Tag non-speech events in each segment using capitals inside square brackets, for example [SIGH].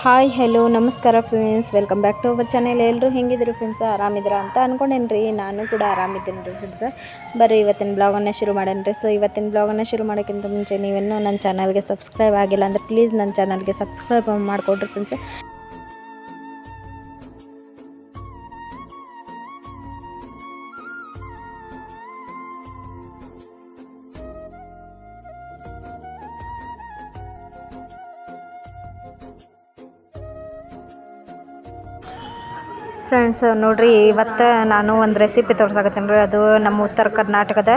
Hi hello ನಮಸ್ಕಾರ friends welcome back to our channel ಎಲ್ಲರೂ ಹೆಂಗಿದ್ರು ಫ್ರೆಂಡ್ಸ್ ಆರಾಮಿದ್ರಾ ಅಂತ ಅನ್ಕೊಂಡೇನಿ ರೀ ನಾನು ಕೂಡ ಆರಾಮಿದ್ದೀನಿ ರೀ ಫ್ರೆಂಡ್ಸ್ ಬರ್ರಿ, ಇವತ್ತಿನ ಬ್ಲಾಗನ್ನು ಶುರು ಮಾಡೇನಿ ರೀ ಸೊ ಇವತ್ತಿನ ಬ್ಲಾಗನ್ನು ಶುರು ಮಾಡೋಕ್ಕಿಂತ ಮುಂಚೆ ನೀವೇನು ನನ್ನ ಚಾನಲ್ಗೆ ಸಬ್ಸ್ಕ್ರೈಬ್ ಆಗಿಲ್ಲ ಅಂದರೆ ಪ್ಲೀಸ್ ನನ್ನ ಚಾನಲ್ಗೆ ಸಬ್ಸ್ಕ್ರೈಬ್ ಮಾಡಿಕೊಡ್ರಿ ಫ್ರೆಂಡ್ಸ್ ಫ್ರೆಂಡ್ಸ್ ನೋಡಿರಿ, ಇವತ್ತು ನಾನು ಒಂದು ರೆಸಿಪಿ ತೋರ್ಸಕತ್ತೀನಿ ರೀ ಅದು ನಮ್ಮ ಉತ್ತರ ಕರ್ನಾಟಕದ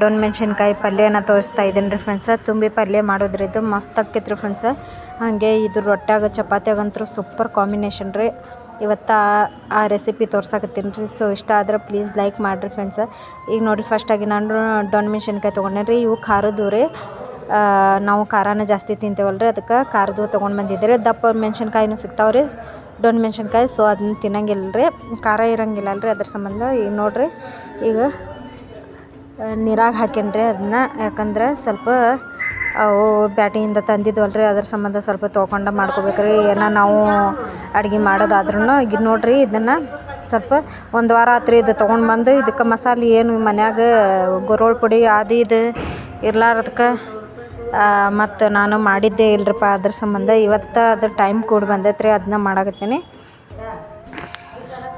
ಡೊನ್ ಮೆಣಸಿನ್ಕಾಯಿ ಪಲ್ಯನ ತೋರಿಸ್ತಾ ಇದ್ದೀನಿ ರೀ ಫ್ರೆಂಡ್ಸ್ ತುಂಬಿ ಪಲ್ಯ ಮಾಡೋದ್ರಿ ಇದು. ಮಸ್ತ್ ಆಕೈತೆ ರೀ ಫ್ರೆಂಡ್ಸ್ ಹಾಗೆ ಇದು ರೊಟ್ಟಾಗ ಚಪಾತಿಯಾಗಂತೂ ಸೂಪರ್ ಕಾಂಬಿನೇಷನ್ ರೀ. ಇವತ್ತು ಆ- ರೆಸಿಪಿ ತೋರ್ಸಾಕತ್ತೀನಿ ರೀ. ಸೊ ಇಷ್ಟ ಆದ್ರೆ ಪ್ಲೀಸ್ ಲೈಕ್ ಮಾಡಿರಿ ಫ್ರೆಂಡ್ಸ್ ಈಗ ನೋಡಿ ಫಸ್ಟಾಗಿ ನಾನು ಡೊನ್ ಮೆಣಸಿನ್ಕಾಯಿ ತೊಗೊಂಡೆ ರೀ. ಇವು ಖಾರದ್ದು ರೀ. ನಾವು ಖಾರನ ಜಾಸ್ತಿ ತಿಂತೇವಲ್ಲ ರೀ ಅದಕ್ಕೆ ಖಾರದ್ದು ತೊಗೊಂಡು ಬಂದಿದ್ದೆ ದಪ್ಪ ಮೆಣಸಿನ್ಕಾಯಿನೂ ಸಿಗ್ತಾವೆ ರೀ. ಡೊಣ್ ಮೆಣಸಿನ್ಕಾಯಿ ಸೊ ಅದನ್ನ ತಿನ್ನಂಗಿಲ್ಲ ರೀ. ಖಾರ ಇರಂಗಿಲ್ಲ ಅಲ್ರಿ ಅದ್ರ ಸಂಬಂಧ. ಈಗ ನೋಡ್ರಿ, ಈಗ ನೀರಾಗ ಹಾಕೇನ್ರಿ ಅದನ್ನ. ಯಾಕಂದ್ರೆ ಸ್ವಲ್ಪ ಅವು ಬ್ಯಾಟಿಯಿಂದ ತಂದಿದ್ವಲ್ರಿ, ಅದ್ರ ಸಂಬಂಧ ಸ್ವಲ್ಪ ತೊಗೊಂಡು ಮಾಡ್ಕೋಬೇಕ್ರಿ. ಏನೋ ನಾವು ಅಡುಗೆ ಮಾಡೋದಾದ್ರೂ ಈಗ ನೋಡ್ರಿ ಇದನ್ನು ಸ್ವಲ್ಪ ಒಂದು ವಾರ ಆತ್ರಿ ಇದು ತೊಗೊಂಡು ಬಂದು, ಇದಕ್ಕೆ ಮಸಾಲೆ ಏನು ಮನ್ಯಾಗ ಗುರೋಳ್ ಪುಡಿ ಅದು ಇದು ಇರ್ಲಾರ್ದಕ್ಕೆ ಮತ್ತು ನಾನು ಮಾಡಿದ್ದೆ ಇಲ್ರಿಪ್ಪ ಅದ್ರ ಸಂಬಂಧ ಇವತ್ತು ಅದ್ರ ಟೈಮ್ ಕೂಡ ಬಂದೈತೆ ರೀ ಅದನ್ನ ಮಾಡಾಕತ್ತೀನಿ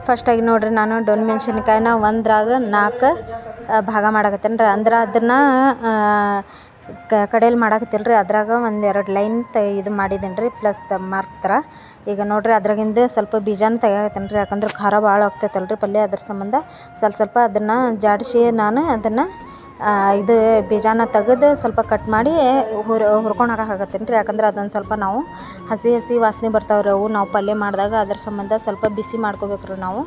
ಫಸ್ಟಾಗಿ ನೋಡ್ರಿ, ನಾನು ಡೊಣ್ ಮೆಣಸಿನ್ಕಾಯಿನ ಒಂದ್ರಾಗ ನಾಲ್ಕು ಭಾಗ ಮಾಡಾಕತ್ತೇನೆ ರೀ. ಅಂದ್ರೆ ಅದನ್ನು ಕಡೆಯಲ್ಲಿ ಮಾಡಾಕತ್ತಿಲ್ಲ ರೀ. ಅದ್ರಾಗ ಒಂದು ಎರಡು ಲೈನ್ ತ, ಇದು ಮಾಡಿದ್ದೀನಿ ರೀ ಪ್ಲಸ್ ತ ಮಾರ್ಕ್ ಥರ ಈಗ ನೋಡ್ರಿ, ಅದ್ರಾಗಿಂದ ಸ್ವಲ್ಪ ಬೀಜನ ತೆಗಿಯಾಕತ್ತೇನೆ ರೀ. ಯಾಕಂದ್ರೆ ಖಾರ ಭಾಳ ಆಗ್ತೈತಲ್ಲ ರೀ ಪಲ್ಯ ಅದ್ರ ಸಂಬಂಧ. ಸ್ವಲ್ಪ ಸ್ವಲ್ಪ ಅದನ್ನು ಜಾಡಿಸಿ ನಾನು ಅದನ್ನು ಇದು ಬೀಜನ ತೆಗೆದು ಸ್ವಲ್ಪ ಕಟ್ ಮಾಡಿ ಹುರ್ ಹುರ್ಕೊಂಡು ಹಾಕಾಕತ್ತೀನಿ ರೀ ಯಾಕಂದ್ರೆ ಅದೊಂದು ಸ್ವಲ್ಪ ನಾವು ಹಸಿ ಹಸಿ ವಾಸನೆ ಬರ್ತಾವೆ ರೀ ಅವು. ನಾವು ಪಲ್ಯ ಮಾಡಿದಾಗ ಅದ್ರ ಸಂಬಂಧ ಸ್ವಲ್ಪ ಬಿಸಿ ಮಾಡ್ಕೋಬೇಕು ರೀ ನಾವು.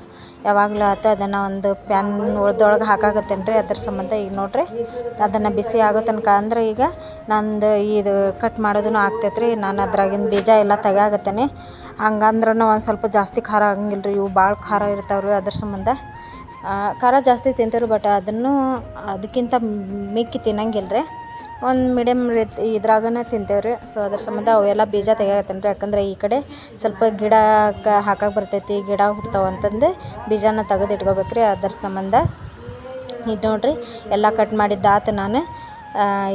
ಯಾವಾಗಲೂ ಆತ ಅದನ್ನು ಒಂದು ಪ್ಯಾನ್ ಉಳ್ದೊಳಗೆ ಹಾಕಾಗತ್ತೇನು ರೀ ಅದ್ರ ಸಂಬಂಧ ಈಗ ನೋಡ್ರಿ. ಅದನ್ನು ಬಿಸಿ ಆಗೋ ತನಕ ಅಂದ್ರೆ ಈಗ ನಂದು ಇದು ಕಟ್ ಮಾಡೋದನ್ನು ಆಗ್ತೈತೆ ರೀ ನಾನು ಅದ್ರಾಗಿನ ಬೀಜ ಎಲ್ಲ ತೆಗಿಯಾಕತ್ತೇನೆ ಹಂಗಂದ್ರೆ ಒಂದು ಸ್ವಲ್ಪ ಜಾಸ್ತಿ ಖಾರ ಆಗಂಗಿಲ್ಲ ರೀ ಇವು ಭಾಳ ಖಾರ ಇರ್ತಾವೆ ರೀ ಅದ್ರ ಸಂಬಂಧ. ಖಾರ ಜಾಸ್ತಿ ತಿಂತಾರೆ ಬಟ್ ಅದನ್ನು ಅದಕ್ಕಿಂತ ಮಿಕ್ಕಿ ತಿನ್ನಂಗಿಲ್ಲ ರೀ ಒಂದು ಮೀಡಿಯಮ್ ರೀತಿ ಇದ್ರಾಗನ ತಿಂತೇವೆ ರೀ ಸೊ ಅದ್ರ ಸಂಬಂಧ ಅವೆಲ್ಲ ಬೀಜ ತೆಗಿಯಾಕತ್ತೇನೆ ರೀ. ಯಾಕಂದ್ರೆ ಈ ಕಡೆ ಸ್ವಲ್ಪ ಗಿಡಕ್ಕೆ ಹಾಕಕ್ಕೆ ಬರ್ತೈತಿ, ಗಿಡ ಹುಡ್ತಾವೆ ಅಂತಂದು ಬೀಜನ ತೆಗೆದು ಇಟ್ಕೋಬೇಕು ರೀ ಅದ್ರ ಸಂಬಂಧ ಇದು ನೋಡಿರಿ, ಎಲ್ಲ ಕಟ್ ಮಾಡಿದ್ದಾತು ನಾನು.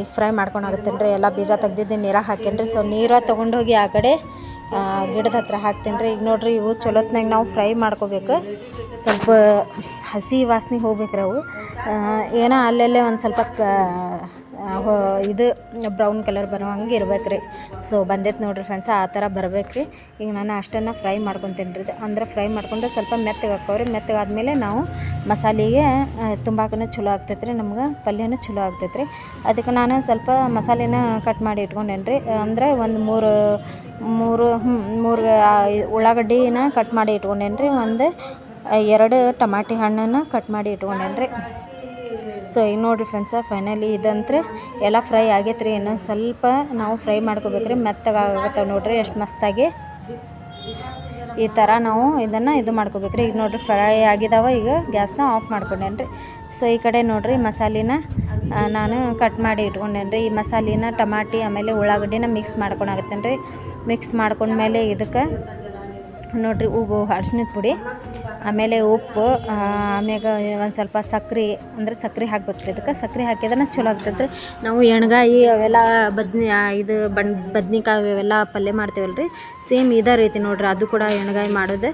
ಈಗ ಫ್ರೈ ಮಾಡ್ಕೊಂಡು ರೀ. ಎಲ್ಲ ಬೀಜ ತೆಗ್ದಿದ್ದು ನೀರಾಗ ಹಾಕೇನಿ ರೀ ಸೊ ನೀರ ತೊಗೊಂಡೋಗಿ ಆ ಕಡೆ ಗಿಡದ ಹತ್ರ ಹಾಕ್ತೇನೆ ರೀ. ಈಗ ನೋಡ್ರಿ, ಇವು ಚಲೋತ್ನಾಗ ನಾವು ಫ್ರೈ ಮಾಡ್ಕೋಬೇಕು. ಸ್ವಲ್ಪ ಹಸಿ ವಾಸನೆ ಹೋಗ್ಬೇಕ್ರಿ ಅವು. ಏನೋ ಅಲ್ಲಲ್ಲೇ ಒಂದು ಸ್ವಲ್ಪ ಕ ಇದು ಬ್ರೌನ್ ಕಲರ್ ಬರೋ ಹಂಗೆ ಇರ್ಬೇಕು ರೀ. ಸೊ ಬಂದೈತೆ ನೋಡಿರಿ ಫ್ರೆಂಡ್ಸ್ ಆ ಥರ ಬರ್ಬೇಕು ರೀ. ಈಗ ನಾನು ಅಷ್ಟನ್ನು ಫ್ರೈ ಮಾಡ್ಕೊತೀನಿ ರೀ. ಅಂದ್ರೆ ಫ್ರೈ ಮಾಡ್ಕೊಂಡ್ರೆ ಸ್ವಲ್ಪ ಮೆತ್ತಗೆ ರೀ ಮೆತ್ತಗಾದ್ಮೇಲೆ ನಾವು ಮಸಾಲೆಗೆ ತುಂಬಾಕೂ ಚಲೋ ಆಗ್ತೈತೆ ರೀ. ನಮ್ಗೆ ಪಲ್ಯನೂ ಚಲೋ ಆಗ್ತೈತೆ ರೀ. ಅದಕ್ಕೆ ನಾನು ಸ್ವಲ್ಪ ಮಸಾಲೆನ ಕಟ್ ಮಾಡಿ ಇಟ್ಕೊಂಡೇನಿ ರೀ. ಅಂದರೆ ಒಂದು ಮೂರು ಮೂರು ಮೂರು ಉಳ್ಳಾಗಡ್ಡಿನ ಕಟ್ ಮಾಡಿ ಇಟ್ಕೊಂಡೇನಿ ರೀ. ಒಂದು ಎರಡು ಟಮಾಟಿ ಹಣ್ಣನ್ನು ಕಟ್ ಮಾಡಿ ಇಟ್ಕೊಂಡೇನಿ ರೀ. ಸೊ ಈಗ ನೋಡಿರಿ ಫ್ರೆಂಡ್ಸ ಫೈನಲಿ ಇದಂದ್ರೆ ಎಲ್ಲ ಫ್ರೈ ಆಗೈತೆ ರೀ ಇನ್ನೊಂದು ಸ್ವಲ್ಪ ನಾವು ಫ್ರೈ ಮಾಡ್ಕೋಬೇಕ್ರಿ. ಮೆತ್ತಗಾಗತ್ತೆ ನೋಡಿರಿ. ಎಷ್ಟು ಮಸ್ತಾಗಿ ಈ ಥರ ನಾವು ಇದನ್ನು ಇದು ಮಾಡ್ಕೋಬೇಕ್ರಿ. ಈಗ ನೋಡಿರಿ ಫ್ರೈ ಆಗಿದಾವ. ಈಗ ಗ್ಯಾಸ್ನ ಆಫ್ ಮಾಡ್ಕೊಂಡೇನ್ರಿ. ರೀ ಸೊ ಈ ಕಡೆ ನೋಡಿರಿ, ಮಸಾಲಿನ ನಾನು ಕಟ್ ಮಾಡಿ ಇಟ್ಕೊಂಡೇನ್ರಿ. ಈ ಮಸಾಲಿನ ಟಮಾಟಿ, ಆಮೇಲೆ ಉಳ್ಳಾಗಡ್ಡಿನ ಮಿಕ್ಸ್ ಮಾಡ್ಕೊಳಕತ್ತೇನೆ ರೀ ಮಿಕ್ಸ್ ಮಾಡ್ಕೊಂಡ್ಮೇಲೆ ಇದಕ್ಕೆ ನೋಡಿರಿ ಉಪ್ಪು ಅರ್ಶಿನದ ಪುಡಿ. ಆಮೇಲೆ ಉಪ್ಪು ಆಮ್ಯಾಗ ಒಂದು ಸ್ವಲ್ಪ ಸಕ್ರೆ, ಅಂದ್ರೆ ಸಕ್ರೆ ಹಾಕ್ಬೇಕು ರೀ ಇದಕ್ಕೆ ಸಕ್ರೆ ಹಾಕಿದ್ರೆ ಚಲೋ ಆಗ್ತೈತೆ ರೀ. ನಾವು ಎಣ್ಗಾಯಿ ಅವೆಲ್ಲ ಬದ್ನೆ ಇದು ಬಣ್, ಬದ್ನಿಕಾಯಿ ಅವೆಲ್ಲ ಪಲ್ಯ ಮಾಡ್ತೇವಲ್ಲ ರೀ ಸೇಮ್ ಇದೇ ರೀತಿ ನೋಡ್ರಿ, ಅದು ಕೂಡ ಎಣ್ಗಾಯಿ ಮಾಡೋದು.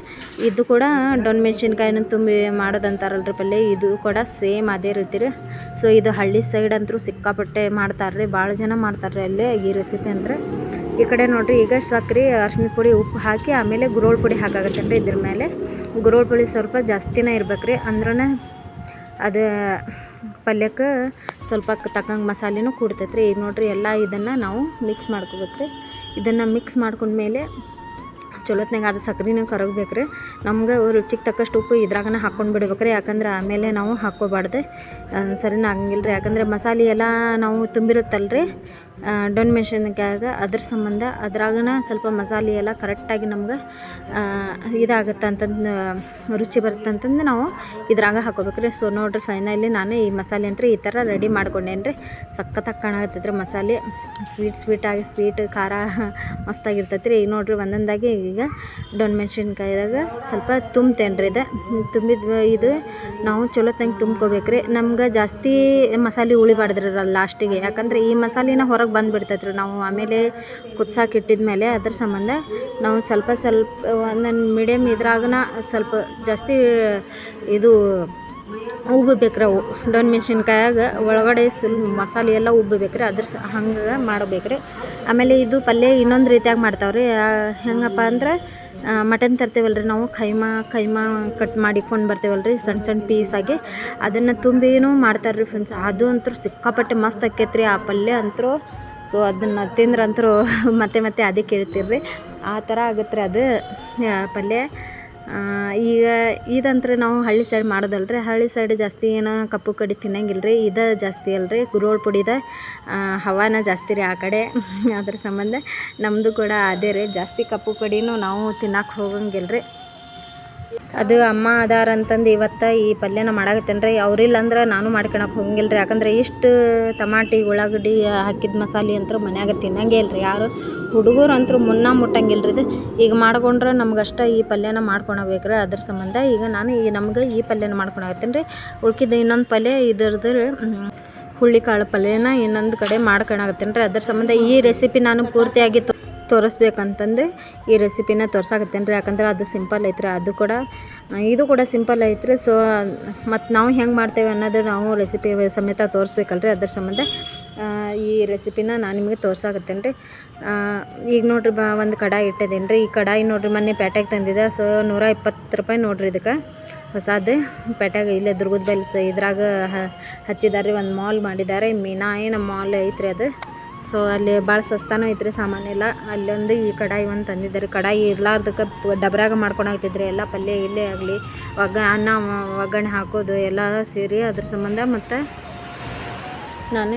ಇದು ಕೂಡ ಡೊಣ್ ಮೆಣಸಿನ್ಕಾಯಿನ ತುಂಬಿ ಮಾಡೋದು ಅಂತಾರಲ್ರಿ ಪಲ್ಯ. ಇದು ಕೂಡ ಸೇಮ್ ಅದೇ ರೀತಿ ರೀ. ಸೊ ಇದು ಹಳ್ಳಿ ಸೈಡ್ ಅಂತೂ ಸಿಕ್ಕಾಪಟ್ಟೆ ಮಾಡ್ತಾರೆ ರೀ ಭಾಳ ಜನ ಮಾಡ್ತಾರೆ ರೀ ಅಲ್ಲಿ ಈ ರೆಸಿಪಿ ಅಂದ್ರೆ ಈ ಕಡೆ ನೋಡ್ರಿ, ಈಗ ಸಕ್ರೆ ಅರ್ಶಿನ ಪುಡಿ, ಉಪ್ಪು ಹಾಕಿ ಆಮೇಲೆ ಗುರೋಳ್ ಪುಡಿ ಹಾಕಾಗತ್ತೇನ್ರಿ ಇದ್ರ ಮೇಲೆ. ಗುರೋಳ್ ಪುಡಿ ಸ್ವಲ್ಪ ಜಾಸ್ತಿನೇ ಇರ್ಬೇಕು ರೀ ಅಂದ್ರೆ ಅದು ಪಲ್ಯಕ್ಕೆ ಸ್ವಲ್ಪ ತಕ್ಕಂಗೆ ಮಸಾಲೆನೂ ಕೂಡ್ತೈತೆ ರೀ ಈಗ ನೋಡ್ರಿ, ಎಲ್ಲ ಇದನ್ನು ನಾವು ಮಿಕ್ಸ್ ಮಾಡ್ಕೋಬೇಕು ರೀ ಇದನ್ನು ಮಿಕ್ಸ್ ಮಾಡ್ಕೊಂಡ್ಮೇಲೆ ಚಲೋತ್ನಾಗ ಅದು ಸಕ್ಕರೆನೂ ಕರಗಬೇಕು ರೀ ನಮ್ಗೆ ರುಚಿಗೆ ತಕ್ಕಷ್ಟು ಉಪ್ಪು ಇದ್ರಾಗನ ಹಾಕ್ಕೊಂಡು ಬಿಡ್ಬೇಕು ರೀ ಯಾಕಂದ್ರೆ ಆಮೇಲೆ ನಾವು ಹಾಕ್ಕೋಬಾರ್ದು. ಸರಿನ ಆಗಂಗಿಲ್ಲ ರೀ ಯಾಕಂದ್ರೆ ಮಸಾಲೆ ಎಲ್ಲ ನಾವು ತುಂಬಿರುತ್ತಲ್ಲ ರೀ ಡೊಣ್ ಮೆಣಸಿನ್ಕಾಯಾಗ ಅದ್ರ ಸಂಬಂಧ ಅದ್ರಾಗನ ಸ್ವಲ್ಪ ಮಸಾಲೆ ಎಲ್ಲ ಕರೆಕ್ಟಾಗಿ ನಮ್ಗೆ ಇದಾಗುತ್ತೆ ಅಂತಂದು ರುಚಿ ಬರುತ್ತೆ ಅಂತಂದು ನಾವು ಇದ್ರಾಗ ಹಾಕೋಬೇಕು ರೀ ಸೊ ನೋಡಿರಿ ಫೈನಲಿ ನಾನು ಈ ಮಸಾಲೆ ಅಂತ ಈ ಥರ ರೆಡಿ ಮಾಡ್ಕೊಂಡೇನ್ರಿ. ರೀ ಸಖತ್ತಾಗಿ ಕಾಣಕತ್ತೈತ್ರಿ ಮಸಾಲೆ. ಸ್ವೀಟ್ ಸ್ವೀಟಾಗಿ ಸ್ವೀಟ್ ಖಾರ ಮಸ್ತಾಗಿರ್ತೈತೆ ರೀ ಈಗ ನೋಡಿರಿ, ಒಂದೊಂದಾಗಿ ಈಗ ಡೊಣ್ ಮೆಣಸಿನ್ಕಾಯಿದಾಗ ಸ್ವಲ್ಪ ತುಂಬ್ತೇನೆ ರೀ ಇದು. ತುಂಬಿದ, ಇದು ನಾವು ಚಲೋ ತಂಗೆ ತುಂಬ್ಕೋಬೇಕು ರೀ ನಮ್ಗೆ ಜಾಸ್ತಿ ಮಸಾಲೆ ಉಳಿಬಾರ್ದ್ರಿ ಲಾಸ್ಟಿಗೆ. ಯಾಕಂದ್ರೆ ಈ ಮಸಾಲಿನ ಹೊರಗೆ ಬಂದುಬಿಡ್ತೈತೆ ರೀ ನಾವು ಆಮೇಲೆ ಕುದ್ಸಕ್ಕೆ ಇಟ್ಟಿದ ಮೇಲೆ ಅದ್ರ ಸಂಬಂಧ ನಾವು ಸ್ವಲ್ಪ ಸ್ವಲ್ಪ, ಒಂದೊಂದು ಮೀಡಿಯಮ್ ಇದ್ರಾಗನ ಸ್ವಲ್ಪ ಜಾಸ್ತಿ ಇದು ಉಬ್ಬಬೇಕು ರೀ ಅವು. ಡೊಣ್ ಮೆಣಸಿನ್ಕಾಯಾಗ ಒಳಗಡೆ ಸುಲ್ ಮಸಾಲೆ ಎಲ್ಲ ಉಬ್ಬಬೇಕು ರೀ ಅದ್ರ ಸ ಹಂಗೆ ಮಾಡ್ಬೇಕು ರೀ ಆಮೇಲೆ ಇದು ಪಲ್ಯ ಇನ್ನೊಂದು ರೀತಿಯಾಗಿ ಮಾಡ್ತಾವೆ ರೀ ಹೆಂಗಪ್ಪ ಅಂದ್ರೆ ಮಟನ್ ತರ್ತೇವಲ್ಲ ರೀ ನಾವು. ಖೈಮಾ ಖೈಮಾ ಕಟ್ ಮಾಡಿ ಇಟ್ಕೊಂಡು ಬರ್ತೇವಲ್ಲ ರೀ ಸಣ್ಣ ಸಣ್ಣ ಪೀಸಾಗಿ ಅದನ್ನು ತುಂಬಿನೂ ಮಾಡ್ತಾರೆ ರೀ ಫ್ರೆಂಡ್ಸ್ ಅದು ಅಂತೂ ಸಿಕ್ಕಾಪಟ್ಟೆ ಮಸ್ತ್ ಆಕೈತೆ ರೀ ಆ ಪಲ್ಯ ಅಂತೂ. ಸೊ ಅದನ್ನು ತಿಂದ್ರಂತರೂ [LAUGHS] ಮತ್ತೆ ಮತ್ತೆ ಅದೇ ಕೇಳ್ತೀರಿ ಆ ಥರ ಆಗುತ್ತೆ ರೀ ಅದು ಪಲ್ಯ. ಈಗ ಇದಂತ್ರೆ ನಾವು ಹಳ್ಳಿ ಸೈಡ್ ಮಾಡೋದಲ್ಲ ರೀ ಹಳ್ಳಿ ಸೈಡ್ ಜಾಸ್ತಿ ಏನು ಕಪ್ಪು ಕಡಿ ತಿನ್ನಂಗಿಲ್ಲ ರೀ ಇದು ಜಾಸ್ತಿ ಅಲ್ಲ ರೀ ಗುರೋಳ್ ಪುಡಿದ ಹವಾನ ಜಾಸ್ತಿ ರೀ ಆ ಕಡೆ. ಅದ್ರ ಸಂಬಂಧ ನಮ್ಮದು ಕೂಡ ಅದೇ ರೀ. ಜಾಸ್ತಿ ಕಪ್ಪು ಕಡಿನೂ ನಾವು ತಿನ್ನಕ್ಕೆ ಹೋಗಂಗಿಲ್ಲ ರೀ ಅದು ಅಮ್ಮ ಅದಾರ ಅಂತಂದು ಇವತ್ತು ಈ ಪಲ್ಯನ ಮಾಡಾಕತ್ತೇನೆ ರೀ ಅವ್ರಿಲ್ಲ ಅಂದ್ರೆ ನಾನು ಮಾಡ್ಕೊಳಕ್ಕೆ ಹೋಗಂಗಿಲ್ಲ ರೀ ಯಾಕಂದ್ರೆ ಇಷ್ಟು ತಮಾಟಿ ಉಳ್ಳಾಗಡ್ಡಿ ಹಾಕಿದ ಮಸಾಲೆ ಅಂತೂ ಮನ್ಯಾಗ ತಿನ್ನಂಗೇ ರೀ ಯಾರು ಹುಡುಗರು ಅಂತೂ ಮುನ್ನ ಮುಟ್ಟಂಗಿಲ್ಲ ರೀ ಇದು. ಈಗ ಮಾಡ್ಕೊಂಡ್ರೆ ನಮ್ಗೆ ಅಷ್ಟ ಈ ಪಲ್ಯನ ಮಾಡ್ಕೊಳಬೇಕು ರೀ ಅದ್ರ ಸಂಬಂಧ ಈಗ ನಾನು ಈ ನಮ್ಗೆ ಈ ಪಲ್ಯನ ಮಾಡ್ಕೊಳಕತ್ತೀನಿ ರೀ ಉಳ್ಕಿದ ಇನ್ನೊಂದು ಪಲ್ಯ ಇದ್ರದ್ದು ಹುಳ್ಳಿಕಾಳು ಪಲ್ಯನ ಇನ್ನೊಂದು ಕಡೆ ಮಾಡ್ಕೊಳಕತ್ತೀನಿ ರೀ ಅದ್ರ ಸಂಬಂಧ ಈ ರೆಸಿಪಿ ನಾನು ಪೂರ್ತಿಯಾಗಿ ತೋರಿಸ್ಬೇಕಂತಂದು ಈ ರೆಸಿಪಿನ ತೋರ್ಸಾಕತ್ತೇನೆ ರೀ ಯಾಕಂದ್ರೆ ಅದು ಸಿಂಪಲ್ ಐತ್ರಿ, ಅದು ಕೂಡ, ಇದು ಕೂಡ ಸಿಂಪಲ್ ಐತ್ರಿ. ಸೊ ಮತ್ತು ನಾವು ಹೆಂಗೆ ಮಾಡ್ತೇವೆ ಅನ್ನೋದು ನಾವು ರೆಸಿಪಿ ಸಮೇತ ತೋರಿಸ್ಬೇಕಲ್ರಿ. ಅದ್ರ ಸಂಬಂಧ ಈ ರೆಸಿಪಿನ ನಾನು ನಿಮಗೆ ತೋರ್ಸಾಕತ್ತೇನೆ ರೀ ಈಗ ನೋಡ್ರಿ ಬ, ಒಂದು ಕಡಾಯಿ ಇಟ್ಟಿದ್ದೀನಿ ರೀ ಈ ಕಡಾಯಿ ನೋಡ್ರಿ ಮೊನ್ನೆ ಪೇಟೆಗೆ ತಂದಿದೆ ಸೊ ನೂರ ಇಪ್ಪತ್ತು ರೂಪಾಯಿ ನೋಡ್ರಿ ಇದಕ್ಕೆ. ಹೊಸದು ಪೇಟೆಗೆ ಇಲ್ಲೇ ದುರ್ಗದ ಬೈಲ್ಸ್ ಇದ್ರಾಗ ಹಚ್ಚಿದ್ದಾರೆ ರೀ ಒಂದು ಮಾಲ್ ಮಾಡಿದ್ದಾರೆ ಮೀನಾ, ಏನು ಮಾಲ್ ಐತ್ರಿ ಅದು. ಸೊ ಅಲ್ಲಿ ಭಾಳ ಸಸ್ತಾನೂ ಐತ್ರಿ ಸಾಮಾನೆಲ್ಲ ಅಲ್ಲೊಂದು ಈ ಕಡಾಯಿ ಒಂದು ತಂದಿದ್ದಾರೆ. ಕಡಾಯಿ ಇರ್ಲಾರ್ದಕ್ಕೆ ಡಬ್ರಾಗ ಡಬ್ರ್ಯಾಗ ಮಾಡ್ಕೊಂಡು ಹಾಕ್ತಿದ್ರಿ ಎಲ್ಲ ಪಲ್ಯ ಇಲ್ಲೇ ಆಗಲಿ, ಒಗ್ಗ ಅನ್ನ, ಒಗ್ಗರಣೆ ಹಾಕೋದು ಎಲ್ಲ ಸೇರಿ ಅದ್ರ ಸಂಬಂಧ ಮತ್ತು ನಾನು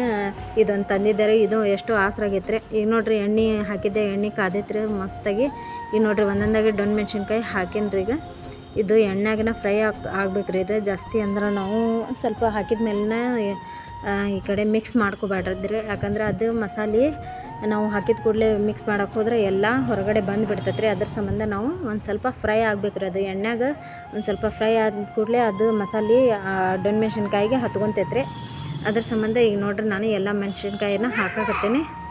ಇದೊಂದು ತಂದಿದ್ದಾರೆ. ಇದು ಎಷ್ಟು ಆಸರಾಗೈತ್ರಿ. ಈಗ ನೋಡ್ರಿ ಎಣ್ಣೆ ಹಾಕಿದ್ದೆ. ಎಣ್ಣೆ ಕಾದೈತ್ರಿ ಮಸ್ತಾಗಿ. ಈಗ ನೋಡ್ರಿ ಒಂದೊಂದಾಗಿ ಡೊಣ್ ಮೆಣಸಿನ್ಕಾಯಿ ಹಾಕೇನ್ರಿ ಈಗ. ಇದು ಎಣ್ಣೆಗಿನ ಫ್ರೈ ಆಗ್ ಆಗ್ಬೇಕು ರೀ ಇದು ಜಾಸ್ತಿ ಅಂದ್ರೆ ನಾವು ಸ್ವಲ್ಪ ಹಾಕಿದ ಮೇಲೆ ಈ ಕಡೆ ಮಿಕ್ಸ್ ಮಾಡ್ಕೋಬೇಡ್ರಿ ಯಾಕಂದ್ರೆ ಅದು ಮಸಾಲೆ ನಾವು ಹಾಕಿದ ಕೂಡಲೇ ಮಿಕ್ಸ್ ಮಾಡೋಕೆ ಹೋದ್ರೆ ಎಲ್ಲ ಹೊರಗಡೆ ಬಂದು ಅದ್ರ ಸಂಬಂಧ ನಾವು ಒಂದು ಸ್ವಲ್ಪ ಫ್ರೈ ಆಗ್ಬೇಕು ರೀ ಅದು ಎಣ್ಣೆಗೆ ಒಂದು ಸ್ವಲ್ಪ ಫ್ರೈ ಆದ ಕೂಡಲೇ ಅದು ಮಸಾಲೆ, ಆ ಡೊಣ್ ಮೆಣಸಿನ್ಕಾಯಿಗೆ ಹತ್ಕೊಂತೈತೆ ರೀ ಅದ್ರ ಸಂಬಂಧ ಈಗ ನೋಡ್ರಿ ನಾನು ಎಲ್ಲ ಮೆಣಸಿನ್ಕಾಯಿನ ಹಾಕಾಕತ್ತೀನಿ.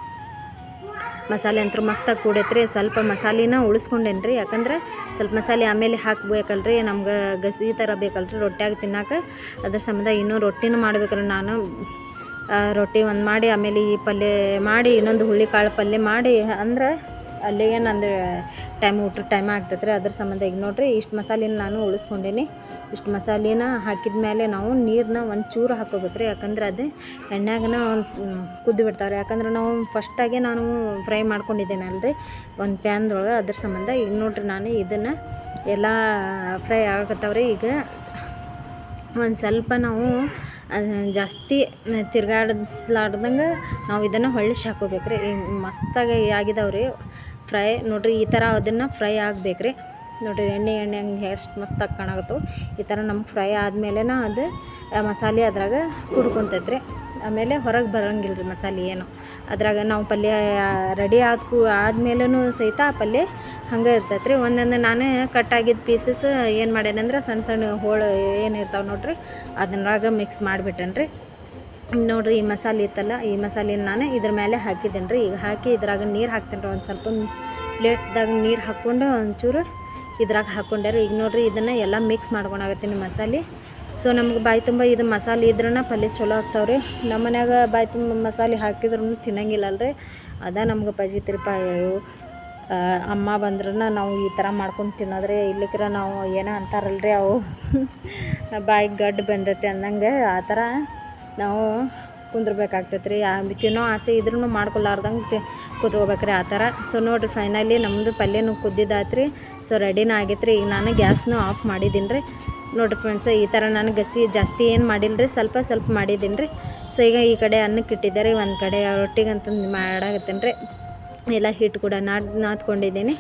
ಮಸಾಲೆ ಅಂತೂ ಮಸ್ತಾಗಿ ಕೂಡೈತ್ರಿ. ಸ್ವಲ್ಪ ಮಸಾಲೆನ ಉಳಿಸ್ಕೊಂಡೇನಿ ರೀ ಯಾಕಂದ್ರೆ ಸ್ವಲ್ಪ ಮಸಾಲೆ ಆಮೇಲೆ ಹಾಕ್ಬೇಕಲ್ರಿ. ನಮ್ಗೆ ಗಸಿ ಥರ ಬೇಕಲ್ರಿ ರೊಟ್ಯಾಗ ತಿನ್ನೋಕೆ. ಅದ್ರ ಸಂಬಂಧ ಇನ್ನೂ ರೊಟ್ಟಿನೂ ಮಾಡ್ಬೇಕಲ್ಲ ನಾನು. ರೊಟ್ಟಿ ಒಂದು ಮಾಡಿ, ಆಮೇಲೆ ಈ ಪಲ್ಯ ಮಾಡಿ, ಇನ್ನೊಂದು ಹುಳ್ಳಿಕಾಳು ಪಲ್ಯ ಮಾಡಿ. ಅಂದ್ರೆ ಅಲ್ಲಿಗೆ ನಂದು ಟೈಮ್ ಊಟದ ಟೈಮ್ ಆಗ್ತೈತ್ರಿ, ಅದ್ರ ಸಂಬಂಧ ಈಗ ನೋಡಿರಿ ಇಷ್ಟು ಮಸಾಲೆನ ನಾನು ಉಳಿಸ್ಕೊಂಡೇನಿ. ಇಷ್ಟು ಮಸಾಲೆನ ಹಾಕಿದ ಮೇಲೆ ನಾವು ನೀರನ್ನ ಒಂದು ಚೂರು ಹಾಕೋಬೇಕು ರೀ ಯಾಕಂದ್ರೆ ಅದು ಎಣ್ಣೆಗನ ಒಂದು ಕುದ್ದು ಬಿಡ್ತಾವ್ರಿ. ಯಾಕಂದ್ರೆ ನಾವು ಫಸ್ಟಾಗೆ ನಾನು ಫ್ರೈ ಮಾಡ್ಕೊಂಡಿದ್ದೇನಲ್ರಿ, ಒಂದು ಪ್ಯಾನ್ದೊಳಗೆ ಅದ್ರ ಸಂಬಂಧ. ಈಗ ನೋಡ್ರಿ ನಾನು ಇದನ್ನು ಎಲ್ಲ ಫ್ರೈ ಆಗತ್ತವ್ರಿ ಈಗ ಒಂದು ಸ್ವಲ್ಪ ನಾವು ಜಾಸ್ತಿ ತಿರ್ಗಾಡಿಸ್ಲಾರ್ದಂಗೆ ನಾವು ಇದನ್ನು ಹೊಳ್ಳಿಸಿ ಹಾಕೋಬೇಕ್ರಿ ಮಸ್ತಾಗಿ ಆಗಿದಾವ್ರಿ. ಫ್ರೈ ನೋಡಿರಿ ಈ ಥರ ಅದನ್ನು ಫ್ರೈ ಆಗಬೇಕ್ರಿ. ನೋಡ್ರಿ ಎಣ್ಣೆ ಎಣ್ಣೆ ಹಂಗೆ ಎಷ್ಟು ಮಸ್ತಾಗಿ ಕಾಣಾಕತ್ತವು. ಈ ಥರ ನಮ್ಗೆ ಫ್ರೈ ಆದಮೇಲೆ ಅದು ಮಸಾಲೆ ಅದ್ರಾಗ ಕುಡ್ಕೊತೈತ್ರಿ. ಆಮೇಲೆ ಹೊರಗೆ ಬರೋಂಗಿಲ್ಲ ರೀ ಮಸಾಲೆ ಏನು. ಅದ್ರಾಗ ನಾವು ಪಲ್ಯ ರೆಡಿ ಆದ ಕೂ ಆದ್ಮೇಲೂ ಸಹಿತ ಆ ಪಲ್ಯ ಹಂಗೆ ಇರ್ತೈತೆ ರೀ ಒಂದೊಂದು ನಾನು ಕಟ್ಟಾಗಿದ್ದ ಪೀಸಸ್ ಏನು ಮಾಡ್ಯಾನಂದ್ರೆ ಸಣ್ಣ ಸಣ್ಣ ಹೋಳು ಏನು ಏನಿರ್ತಾವೆ ನೋಡ್ರಿ ಅದನ್ನಾಗ ಮಿಕ್ಸ್ ಮಾಡಿಬಿಟ್ಟೇನೆ ರೀ ನೋಡ್ರಿ ಈ ಮಸಾಲೆ ಇತ್ತಲ್ಲ ಈ ಮಸಾಲೆನ ನಾನು ಇದ್ರ ಮೇಲೆ ಹಾಕಿದ್ದೇನೆ ರೀ ಈಗ ಹಾಕಿ ಇದ್ರಾಗ ನೀರು ಹಾಕ್ತೇನೆ ರೀ ಒಂದು ಸ್ವಲ್ಪ ಪ್ಲೇಟ್ದಾಗ ನೀರು ಹಾಕ್ಕೊಂಡು ಒಂಚೂರು ಇದ್ರಾಗ ಹಾಕ್ಕೊಂಡೆ ರೀ ಈಗ ನೋಡ್ರಿ ಇದನ್ನು ಎಲ್ಲ ಮಿಕ್ಸ್ ಮಾಡ್ಕೊಂಡಾಗತ್ತೀನಿ ಮಸಾಲೆ. ಸೊ ನಮ್ಗೆ ಬಾಯಿ ತುಂಬ ಇದು ಮಸಾಲೆ ಇದ್ರೂ ಪಲ್ಯ ಚಲೋ ಆಗ್ತಾವ್ರಿ. ನಮ್ಮ ಮನ್ಯಾಗ ಬಾಯಿ ತುಂಬ ಮಸಾಲೆ ಹಾಕಿದ್ರೂ ತಿನ್ನಂಗಿಲ್ಲಲ್ರಿ. ಅದ ನಮ್ಗೆ ಪಜಿತಿರಪ್ಪ ಆ, ಅಮ್ಮ ಬಂದ್ರೂ ನಾವು ಈ ಥರ ಮಾಡ್ಕೊಂಡು ತಿನ್ನೋದ್ರೆ. ಇಲ್ಲಿಕ್ರ ನಾವು ಏನೋ ಅಂತಾರಲ್ರಿ ಅವು. [LAUGHS] ಬಾಯಿಗೆ ಗಡ್ಡು ಬಂದೈತೆ ಅಂದಂಗೆ ಆ ಥರ ನಾವು ಕುಂದ್ರಬೇಕಾಗ್ತೈತೆ ರೀ. ತಿನ್ನೋ ಆಸೆ ಇದ್ರೂ ಮಾಡ್ಕೊಲಾರ್ದಂಗೆ ಕೂತ್ಕೋಬೇಕ್ರಿ ಆ ಥರ. ಸೊ ನೋಡಿರಿ ಫೈನಲಿ ನಮ್ಮದು ಪಲ್ಯನೂ ಕುದ್ದಿದ್ದಾಯ್ತು ರೀ. ಸೊ ರೆಡಿನ ಆಗೈತೆ ರೀ. ಈಗ ನಾನು ಗ್ಯಾಸ್ನು ಆಫ್ ಮಾಡಿದ್ದೀನಿ ರೀ. ನೋಡಿರಿ ಫ್ರೆಂಡ್ಸ್ ಈ ಥರ ನಾನು ಗಸಿ ಜಾಸ್ತಿ ಏನು ಮಾಡಿಲ್ಲ ರೀ, ಸ್ವಲ್ಪ ಸ್ವಲ್ಪ ಮಾಡಿದ್ದೀನಿ ರೀ. ಸೊ ಈಗ ಈ ಕಡೆ ಅನ್ನಕ್ಕೆ ಇಟ್ಟಿದ್ದಾರೆ. ಒಂದು ಕಡೆ ರೊಟ್ಟಿಗೆ ಅಂತಂದು ಮಾಡಾಕತ್ತೇನೆ ರೀ. ಎಲ್ಲ ಹಿಟ್ಟು ಕೂಡ ನಾದ್ ನಾದ್ಕೊಂಡಿದ್ದೀನಿ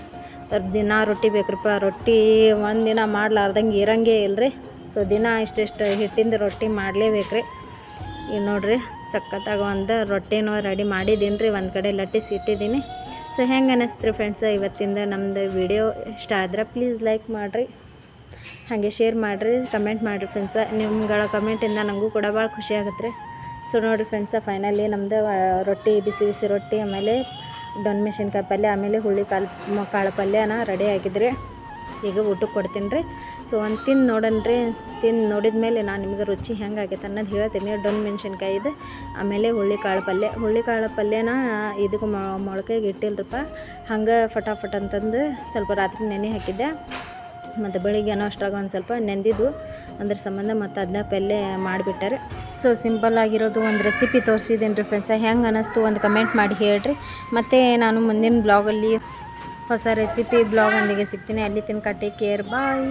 ದಿನ ರೊಟ್ಟಿ ಬೇಕ್ರಪ್ಪ. ರೊಟ್ಟಿ ಒಂದು ದಿನ ಮಾಡ್ಲಾರ್ದಂಗೆ ಇಲ್ಲ ರೀ ಸೊ ದಿನ ಇಷ್ಟಿಷ್ಟು ಹಿಟ್ಟಿಂದ ರೊಟ್ಟಿ ಮಾಡಲೇಬೇಕು ರೀ ಈಗ ನೋಡ್ರಿ, ಸಖತ್ತಾಗ ಒಂದು ರೊಟ್ಟಿನೂ ರೆಡಿ ಮಾಡಿದ್ದೀನಿ ರೀ ಒಂದು ಕಡೆ ಲಟ್ಟಿಸಿ ಇಟ್ಟಿದ್ದೀನಿ. ಸೊ ಹೆಂಗೆ ಅನ್ನಿಸ್ತ್ರಿ ಫ್ರೆಂಡ್ಸ್ ಇವತ್ತಿಂದ ನಮ್ಮದು ವಿಡಿಯೋ ಇಷ್ಟ ಆದ್ರೆ ಪ್ಲೀಸ್ ಲೈಕ್ ಮಾಡಿರಿ. ಹಾಗೆ ಶೇರ್ ಮಾಡಿರಿ ಕಮೆಂಟ್ ಮಾಡಿರಿ ಫ್ರೆಂಡ್ಸ ನಿಮ್ಗಳ ಕಮೆಂಟಿಂದ ನನಗೂ ಕೂಡ ಭಾಳ ಖುಷಿ ಆಗುತ್ತೆ ರೀ ಸೊ ನೋಡಿರಿ ಫ್ರೆಂಡ್ಸ ಫೈನಲಿ ನಮ್ಮದು ರೊಟ್ಟಿ, ಬಿಸಿ ಬಿಸಿ ರೊಟ್ಟಿ, ಆಮೇಲೆ ಡೊನ್ ಮೆಣಸಿನ್ಕಾಯಿ ಪಲ್ಯ, ಆಮೇಲೆ ಹುಳಿ ಕಾಳು ಕಾಳು ಪಲ್ಯನ ರೆಡಿ ಆಗಿದ್ರಿ. ಈಗ ಊಟಕ್ಕೆ ಕೊಡ್ತೀನಿ ರೀ. ಸೊ ಒಂದು ತಿಂದು ನೋಡೋಣ ರೀ. ತಿಂದು ನೋಡಿದ ಮೇಲೆ ನಾನು ನಿಮಗೆ ರುಚಿ ಹೆಂಗೆ ಆಗೈತೆ ಅನ್ನೋದು ಹೇಳ್ತೀನಿ ಡೊಣ್ ಮೆಣಸಿನ್ಕಾಯಿದು ಆಮೇಲೆ ಹುಳ್ಳಿ ಕಾಳು ಪಲ್ಯ. ಹುಳ್ಳಿ ಕಾಳು ಪಲ್ಯನ ಇದಕ್ಕೆ ಮೊಳಕೆಗೆ ಇಟ್ಟಿಲ್ಲರಪ್ಪ ಹಂಗೆ ಫಟಾಫಟ್ ಅಂತಂದು ಸ್ವಲ್ಪ ರಾತ್ರಿ ನೆನೆ ಹಾಕಿದ್ದೆ. ಮತ್ತು ಬೆಳಿಗ್ಗೆ ಏನೋ ಅಷ್ಟಾಗ ಒಂದು ಸ್ವಲ್ಪ ನೆಂದಿದ್ದು. ಅದ್ರ ಸಂಬಂಧ ಮತ್ತು ಅದನ್ನ ಪಲ್ಯ ಮಾಡಿಬಿಟ್ಟಾರೆ ಸೊ ಸಿಂಪಲ್ ಆಗಿರೋದು ಒಂದು ರೆಸಿಪಿ ತೋರಿಸಿದ್ದೀನಿ ರೀ ಫ್ರೆಂಡ್ಸ ಹೆಂಗೆ ಅನ್ನಿಸ್ತು ಒಂದು ಕಮೆಂಟ್ ಮಾಡಿ ಹೇಳ್ರಿ. ಮತ್ತು ನಾನು ಮುಂದಿನ ಬ್ಲಾಗಲ್ಲಿ ಹೊಸ ರೆಸಿಪಿ ಬ್ಲಾಗ್ ಅಲ್ಲಿಗೆ ಸಿಗ್ತೀನಿ. ಅಲ್ಲಿ ತನಕ ಟೇಕ್ ಕೇರ್ ಬಾಯ್